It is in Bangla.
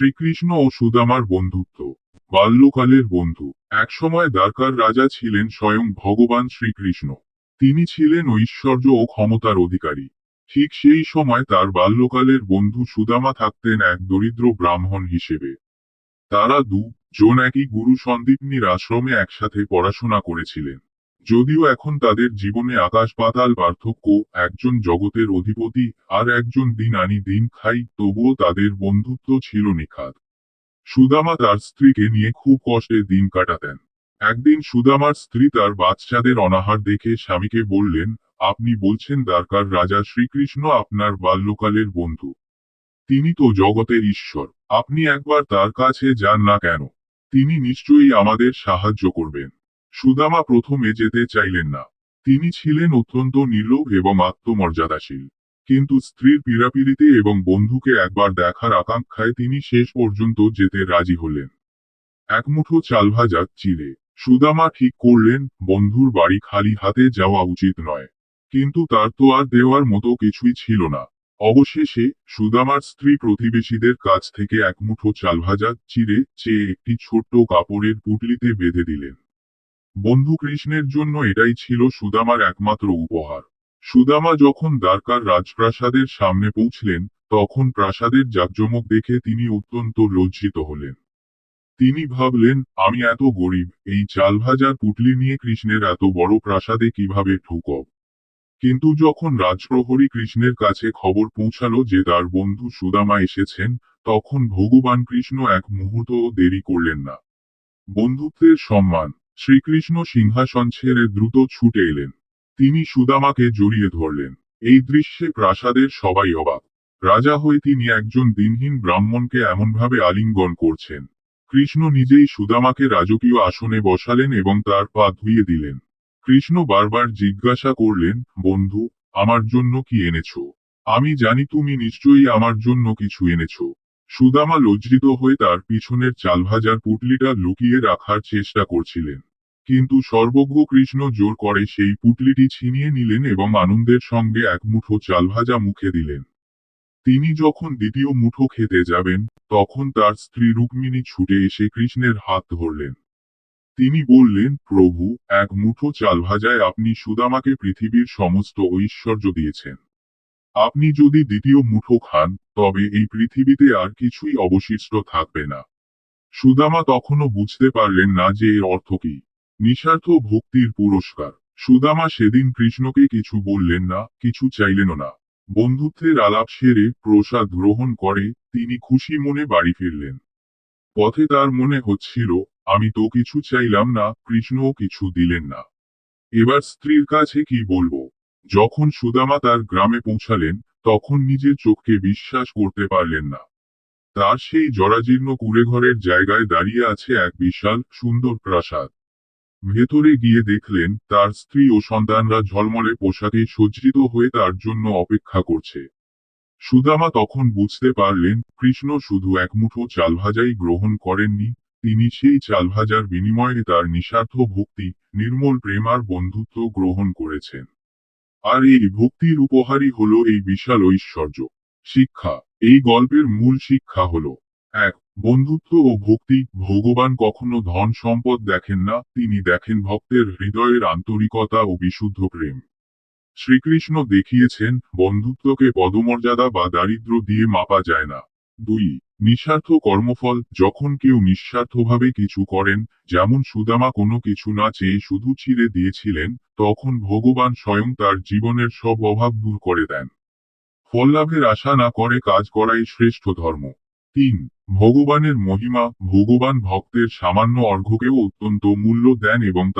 শ্রীকৃষ্ণ ও সুদামার বন্ধুত্ব, বাল্যকালের বন্ধু। একসময় দ্বারকার রাজা ছিলেন স্বয়ং ভগবান শ্রীকৃষ্ণ। তিনি ছিলেন ঐশ্বর্য ও ক্ষমতার অধিকারী। ঠিক সেই সময় তার বাল্যকালের বন্ধু সুদামা থাকতেন এক দরিদ্র ব্রাহ্মণ হিসেবে। তারা দু জন একই গুরু সন্দীপনীর আশ্রমে একসাথে পড়াশোনা করেছিলেন। যদিও এখন তাদের জীবনে আকাশ পাতাল পার্থক্য, একজন জগতের অধিপতি আর একজন দিন আনি দিন খাই, তবুও তাদের বন্ধুত্ব ছিল নিখাত। সুদামা তার স্ত্রীকে নিয়ে খুব কষ্টে দিন কাটাতেন। একদিন সুদামার স্ত্রী তার বাচ্চাদের অনাহার দেখে স্বামীকে বললেন, আপনি বলছেন দ্বারকার রাজা শ্রীকৃষ্ণ আপনার বাল্যকালের বন্ধু। তিনি তো জগতের ঈশ্বর। আপনি একবার তার কাছে যান না কেন? তিনি নিশ্চয়ই আমাদের সাহায্য করবেন। সুদামা প্রথমে যেতে চাইলেন না। তিনি ছিলেন অত্যন্ত নির্লোভ এবং আত্মমর্যাদাশীল। কিন্তু স্ত্রীর পীড়াপিড়িতে এবং বন্ধুকে একবার দেখার আকাঙ্ক্ষায় তিনি শেষ পর্যন্ত যেতে রাজি হলেন। এক মুঠো চাল ভাজা, চিড়ে। সুদামা ঠিক করলেন, বন্ধুর বাড়ি খালি হাতে যাওয়া উচিত নয়। কিন্তু তার তো আর দেওয়ার মতো কিছুই ছিল না। অবশেষে সুদামার স্ত্রী প্রতিবেশীদের কাছ থেকে এক মুঠো চাল ভাজা, চিড়ে, চেয়ে একটি ছোট্ট কাপড়ের পুটলিতে বেঁধে দিলেন। বন্ধু কৃষ্ণের জন্য এটাই ছিল সুদামার একমাত্র উপহার। সুদামা যখন দ্বারকার রাজপ্রাসাদের সামনে পৌঁছলেন, তখন প্রাসাদের জাকজমক দেখে তিনি অত্যন্ত লজ্জিত হলেন। তিনি ভাবলেন, আমি এত গরিব, এই চাল ভাজার পুটলি নিয়ে কৃষ্ণের এত বড় প্রাসাদে কীভাবে ঢুকব? কিন্তু যখন রাজপ্রহরী কৃষ্ণের কাছে খবর পৌঁছালো যে তার বন্ধু সুদামা এসেছেন, তখন ভগবান কৃষ্ণ এক মুহূর্তও দেরি করলেন না। বন্ধুত্বের সম্মান শ্রীকৃষ্ণ সিংহাসন ছেড়ে দ্রুত ছুটে এলেন। তিনি সুদামাকে জড়িয়ে ধরলেন। এই দৃশ্যে প্রাসাদের সবাই অবাক। রাজা হয়ে তিনি একজন দিনহীন ব্রাহ্মণকে এমনভাবে আলিঙ্গন করছেন। কৃষ্ণ নিজেই সুদামাকে রাজকীয় আসনে বসালেন এবং তার পা ধুইয়ে দিলেন। কৃষ্ণ বারবার জিজ্ঞাসা করলেন, বন্ধু, আমার জন্য কি এনেছ? আমি জানি তুমি নিশ্চয়ই আমার জন্য কিছু এনেছ। সুদামা লজ্জিত হয়ে তার পিছনের চালভাজার পুটলিটা লুকিয়ে রাখার চেষ্টা করছিলেন। কিন্তু সর্বজ্ঞ কৃষ্ণ জোর করে সেই পুটলিটি ছিনিয়ে নিলেন এবং আনন্দের সঙ্গে এক মুঠো চাল ভাজা মুখে দিলেন। তিনি যখন দ্বিতীয় মুঠো খেতে যাবেন, তখন তার স্ত্রী রুক্মিণী ছুটে এসে কৃষ্ণের হাত ধরলেন। তিনি বললেন, প্রভু, এক মুঠো চাল ভাজায় আপনি সুদামাকে পৃথিবীর সমস্ত ঐশ্বর্য দিয়েছেন। আপনি যদি দ্বিতীয় মুঠো খান, তবে এই পৃথিবীতে আর কিছুই অবশিষ্ট থাকবে না। সুদামা তখনও বুঝতে পারলেন না যে এর অর্থ কি। নিঃস্বার্থ ভক্তির পুরস্কার। সুদামা সেদিন কৃষ্ণকে কিছু বললেন না, কিছু চাইলেন না। বন্ধুত্বের আলাপ সেরে প্রসাদ গ্রহণ করে তিনি খুশি মনে বাড়ি ফিরলেন। পথে তার মনে হচ্ছিল, আমি তো কিছু চাইলাম না, কৃষ্ণও কিছু দিলেন না। এবার স্ত্রীর কাছে কি বলব? যখন সুদামা তার গ্রামে পৌঁছালেন, তখন নিজের চোখকে বিশ্বাস করতে পারলেন না। তার সেই জরাজীর্ণ কুড়েঘরের জায়গায় দাঁড়িয়ে আছে এক বিশাল সুন্দর প্রাসাদ। ভেতরে গিয়ে দেখলেন, তার স্ত্রী ও সন্তানরা ঝলমলে পোশাকে সজ্জিত হয়ে তার জন্য অপেক্ষা করছে। সুদামা তখন বুঝতে পারলেন, কৃষ্ণ শুধু এক মুঠো চাল গ্রহণ করেননি, তিনি সেই চাল ভাজার বিনিময়ে তার নিঃস্বার্থ ভক্তি, নির্মল প্রেম আর বন্ধুত্ব গ্রহণ করেছেন। আর এই ভক্তির উপহারই হলো এই বিশাল ঐশ্বর্য। শিক্ষা, এই গল্পের মূল শিক্ষা হলো এক, বন্ধুত্ব ও ভক্তি। ভগবান কখনো ধন সম্পদ দেখেন না, তিনি দেখেন ভক্তের হৃদয়ের আন্তরিকতা ও বিশুদ্ধ প্রেম। শ্রীকৃষ্ণ দেখিয়েছেন, বন্ধুত্বকে পদমর্যাদা বা দারিদ্র দিয়ে মাপা যায় না। দুই, নিঃস্বার্থ কর্মফল, যখন কেউ নিঃস্বার্থভাবে কিছু করেন, যেমন সুদামা কোনো কিছু না চেয়ে শুধু ছিঁড়ে দিয়েছিলেন, তখন ভগবান স্বয়ং তার জীবনের সব অভাব দূর করে দেন। ফল লাভের আশা না করে কাজ করাই শ্রেষ্ঠ ধর্ম। তিন ভগবানের মহিমা ভগবান ভক্তের সামান্য অর্ঘ্যকেও অত্যন্ত মূল্য দেন এবং তা